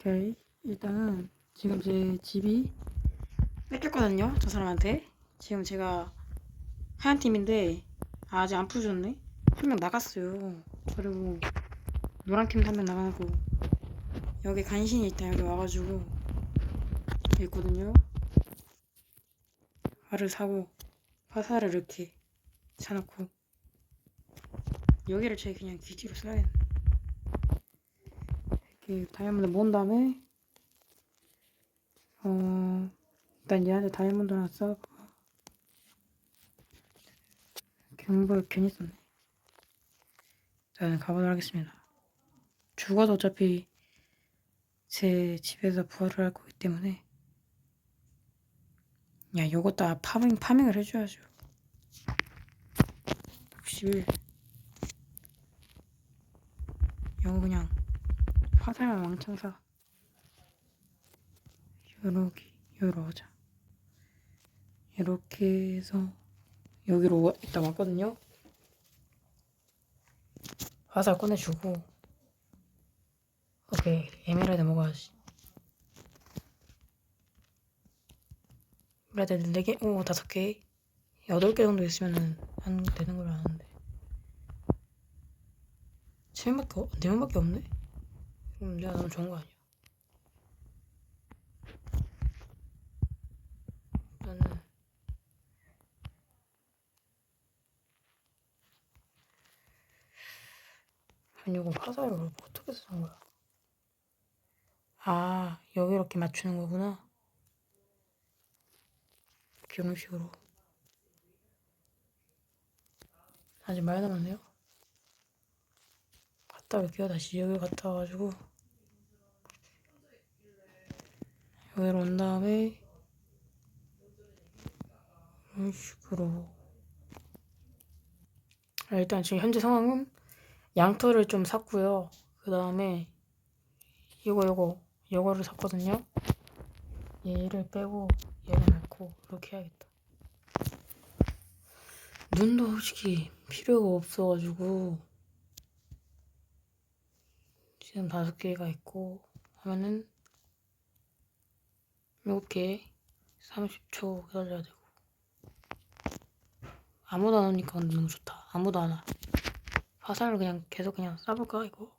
오케이. 일단은 지금 제 집이 뺏겼거든요. 저 사람한테. 지금 제가 하얀 팀인데 아직 안 풀어줬네. 한 명 나갔어요. 그리고 노란 팀도 한 명 나가고 여기 간신히 있다 여기 와가지고 있거든요. 알을 사고 화살을 이렇게 사놓고 여기를 제 그냥 기지로 써야겠네. 이렇게 다이아몬드 모은 다음에 어 일단 얘한테 다이아몬드 하나 써고 경보를 괜히 썼네. 저는 가보도록 하겠습니다. 죽어도 어차피 제 집에서 부활을 할 거기 때문에 야 요것도 다 파밍 파밍을 해줘야죠. 61 이거 그냥 화살만 왕창 사. 요렇게 여기로 오자. 이렇게 해서 여기로 와- 이따 왔거든요. 화살 꺼내주고 오케이 에메랄드 먹어야지. 에메랄드 4개? 오 5개? 8개 정도 있으면은 한 되는 걸 아는데 7명밖에 없, 4명밖에 없네? 그럼 내가 너무 좋은 거 아니야? 일단은 아니 이거 화살을 어떻게 쓰는 거야? 아 여기 이렇게 맞추는 거구나. 이런 식으로. 아직 많이 남았네요. 갔다 올게요 다시. 여기 갔다 와가지고 여기로 온 다음에? 이런 식으로. 아, 일단 지금 현재 상황은 양털을 좀 샀고요. 그 다음에 이거 이거 이거를 샀거든요. 얘를 빼고 얘를 넣고 이렇게 해야겠다. 눈도 솔직히 필요가 없어가지고 지금 다섯 개가 있고 하면은 개 30초 기다려야 되고. 아무도 안 오니까 너무 좋다. 아무도 안 와. 화살을 그냥 계속 그냥 쏴볼까 이거?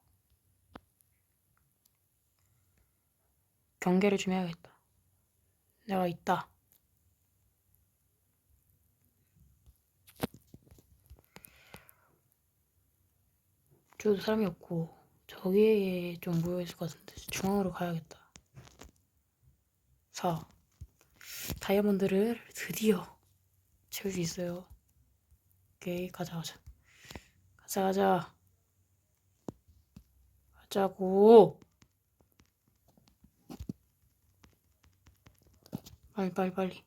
경계를 좀 해야겠다. 내가 있다. 저도 사람이 없고 저기에 좀 모여있을 것 같은데 중앙으로 가야겠다 4 다이아몬드를 드디어 채울 수 있어요. 오케이 가자 가자. 가자 가자. 가자고. 빨리 빨리 빨리.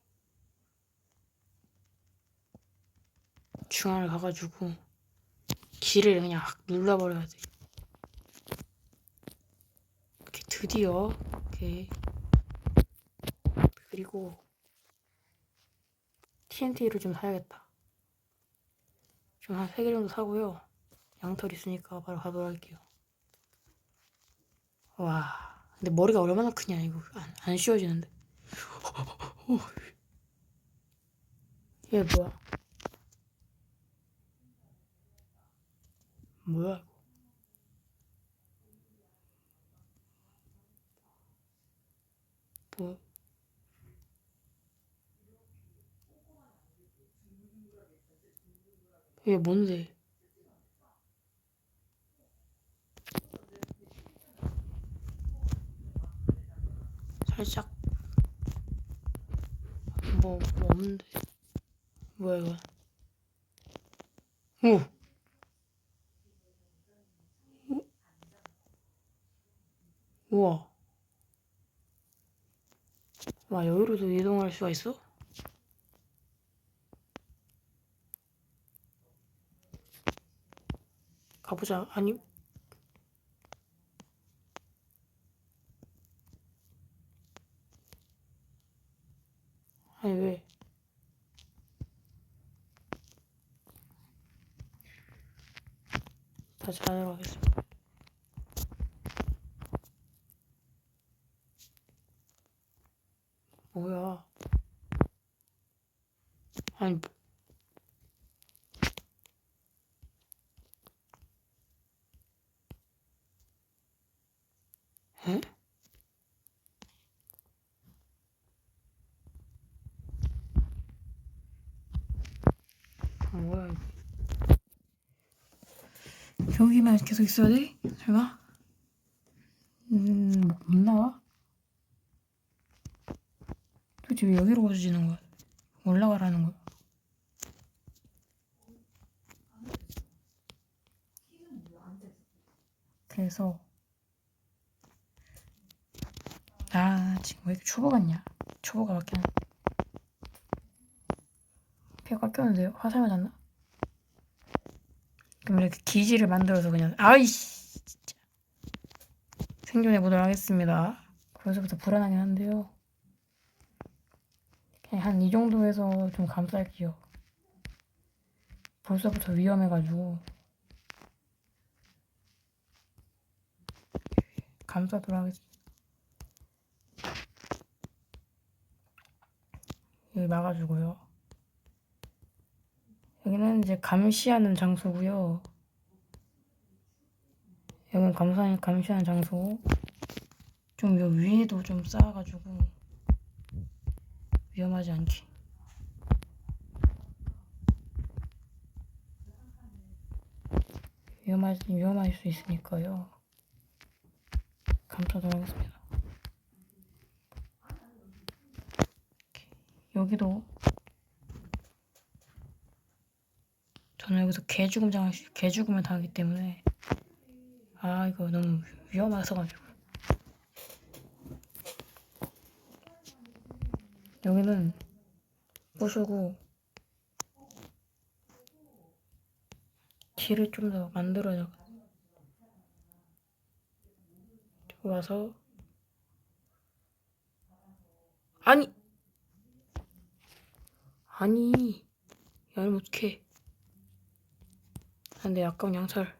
중앙을 가가지고 길을 그냥 확 눌러버려야 돼. 이렇게 드디어 이렇게 그리고 TNT를 좀 사야겠다. 좀한세개 정도 사고요. 양털 있으니까 바로 가도록 할게요. 와, 근데 머리가 얼마나 크냐 이거 안, 안 씌워지는데. 얘 뭐야? 뭐야 이거? 뭐? 이게 뭔데? 살짝 뭐, 뭐 없는데 뭐야 이거? 오! 우와. 와, 여기로도 이동할 수가 있어? 가보자. 아니. 아니, 왜? 다시 안으로 가겠습니다. 뭐야? 아니, 뭐- 에? 아, 뭐야, 이게. 여기만 계속 있어야 돼? 설마? 음, 못 나와? 도대체 왜 여기로 가주지는 거야? 올라가라는 거야? 그래서 아 지금 왜 이렇게 초보 같냐? 초보가 맞긴 한 배가 꼈는데요? 화살 맞았나? 그럼 이렇게 기지를 만들어서 그냥 아이씨 진짜 생존해 보도록 하겠습니다. 벌써부터 불안하긴 한데요. 그냥 한 이 정도에서 좀 감쌀게요. 벌써부터 위험해가지고 감싸도록 하겠습니다. 여기 막아주고요. 여기는 이제 감시하는 장소고요. 여기는 감사, 감시하는 장소. 좀 요 위에도 좀 쌓아가지고 위험하지 않게. 위험할, 위험할 수 있으니까요. 감싸도록 하겠습니다. 여기도 저는 여기서 개 죽음 당할 수, 개 죽음을 당하기 때문에 아 이거 너무 위험해서 가지고. 여기는 부수고 길을 좀 더 만들어야 와서. 아니! 아니 야는 어떡해 안돼 아까운 양털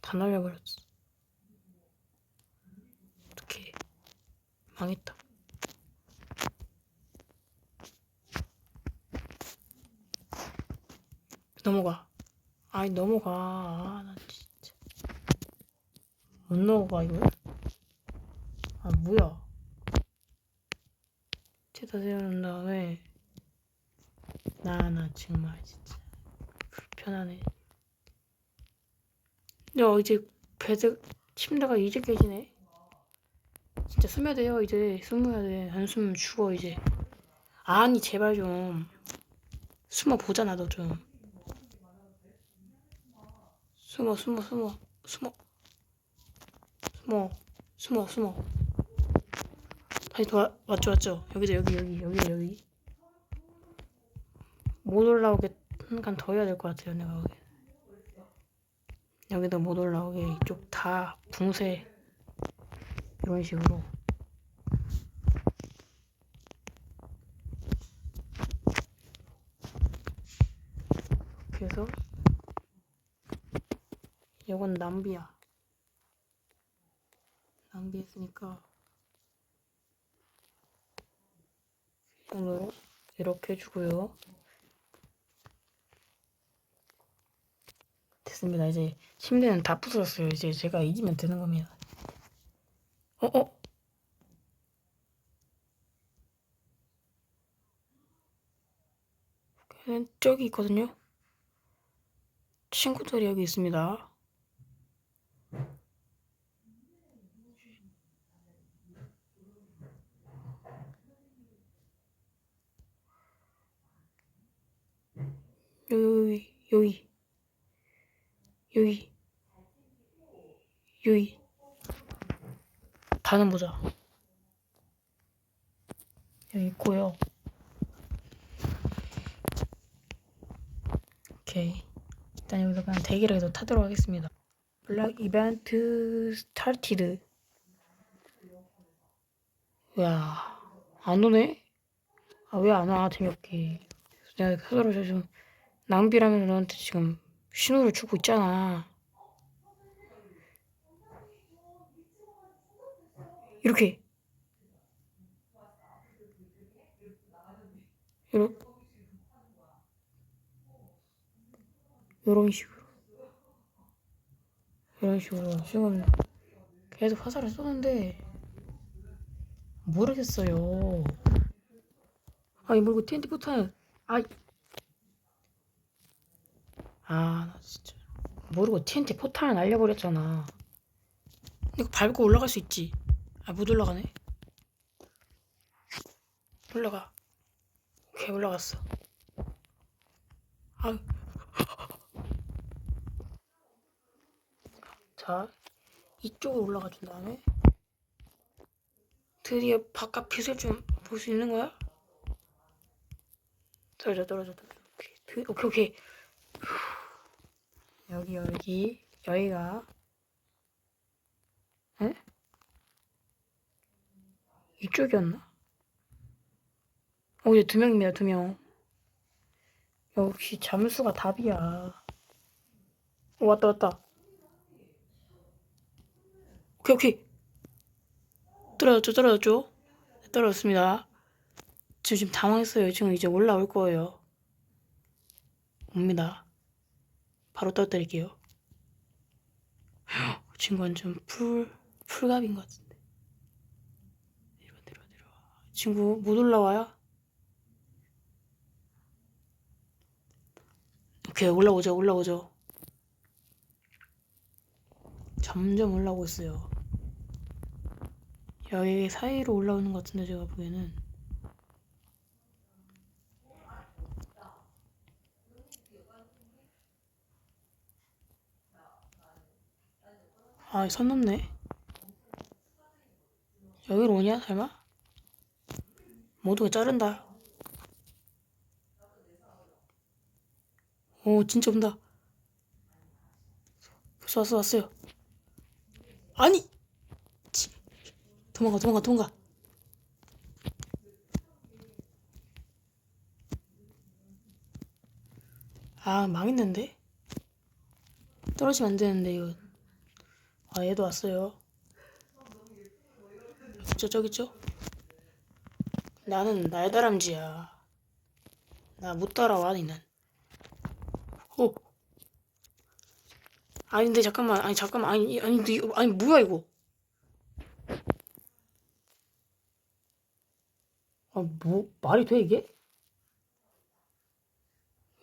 다 날려버렸어. 어떡해 망했다. 넘어가. 아니 넘어가. 아, 나 진짜. 못 넘어가 이거? 아 뭐야? 채다 세워놓은 다음에 나 나 정말 진짜 불편하네. 야 이제 베드 침대가 이제 깨지네. 진짜 숨어야 돼요 이제. 숨어야 돼 안 숨으면 죽어 이제. 아니 제발 좀. 숨어 보자 나도 좀. 숨어 숨어 숨어. 숨어. 숨어. 숨어 숨어. 다시 돌아 맞죠 맞죠? 여기죠 여기 여기 여기 여기 못 올라오게 한간 더 해야 될 것 같아요 내가 여기 여기도 못 올라오게 이쪽 다 붕세 이런 식으로. 이렇게 해서 이건 낭비야. 낭비했으니까 오늘 이렇게 해주고요 됐습니다 이제 침대는 다 부쉈어요 이제 제가 이기면 되는 겁니다 어, 어? 걔는 저기 있거든요. 친구들이 여기 있습니다. 여기, 여기, 여기, 여기. 다는 보자. 여기 있고요. 오케이. 일단 여기서 그냥 대기를 해서 타도록 하겠습니다. 블랙 이벤트 스타티드. 야, 안 오네? 아, 왜 안 와? 재미없게. 내가 서로 좀 낭비라면 너한테 지금 신호를 주고 있잖아. 이렇게. 이런, 이런 식으로. 이런 식으로. 지금 계속 화살을 쏘는데, 모르겠어요. 아니, 모르고 텐트 포탄, 아 아 나 진짜 모르고 TNT 포탄을 날려버렸잖아. 이거 밟고 올라갈 수 있지. 아 못 올라가네. 올라가. 오케이 올라갔어. 아. 자 이쪽으로 올라가 준 다음에 드디어 바깥 빛을 좀 볼 수 있는 거야? 떨어져 떨어져 떨어져. 오케이 드, 오케이 오케이. 여기 여기 여기가 에? 이쪽이었나? 어, 이제 두 명입니다, 두 명. 역시 잠수가 답이야. 어, 왔다, 왔다. 오케이, 오케이. 떨어졌죠, 떨어졌죠? 네, 떨어졌습니다. 저 지금 당황했어요. 지금 이제 올라올 거예요. 옵니다. 바로 떨어뜨릴게요. 친구 완전 풀, 풀갑인 것 같은데. 내려와, 내려와, 내려와. 친구 못 올라와요? 오케이, 올라오죠, 올라오죠. 점점 올라오고 있어요. 여기 사이로 올라오는 것 같은데, 제가 보기에는. 아, 선 넘네. 여기로 오냐, 설마? 모두가 자른다. 오, 진짜 온다. 벌써 왔어, 왔어요. 아니! 치. 도망가, 도망가, 도망가. 아, 망했는데? 떨어지면 안 되는데, 이거. 아, 얘도 왔어요. 저, 저기 있죠? 나는 날다람쥐야. 나 못 따라와, 니는. 오. 아니, 근데 잠깐만. 아니, 잠깐만. 아니, 아니, 이거, 아니, 뭐야, 이거. 아, 뭐, 말이 돼, 이게?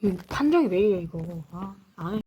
이 판정이 왜 이래, 이거. 아, 안 해.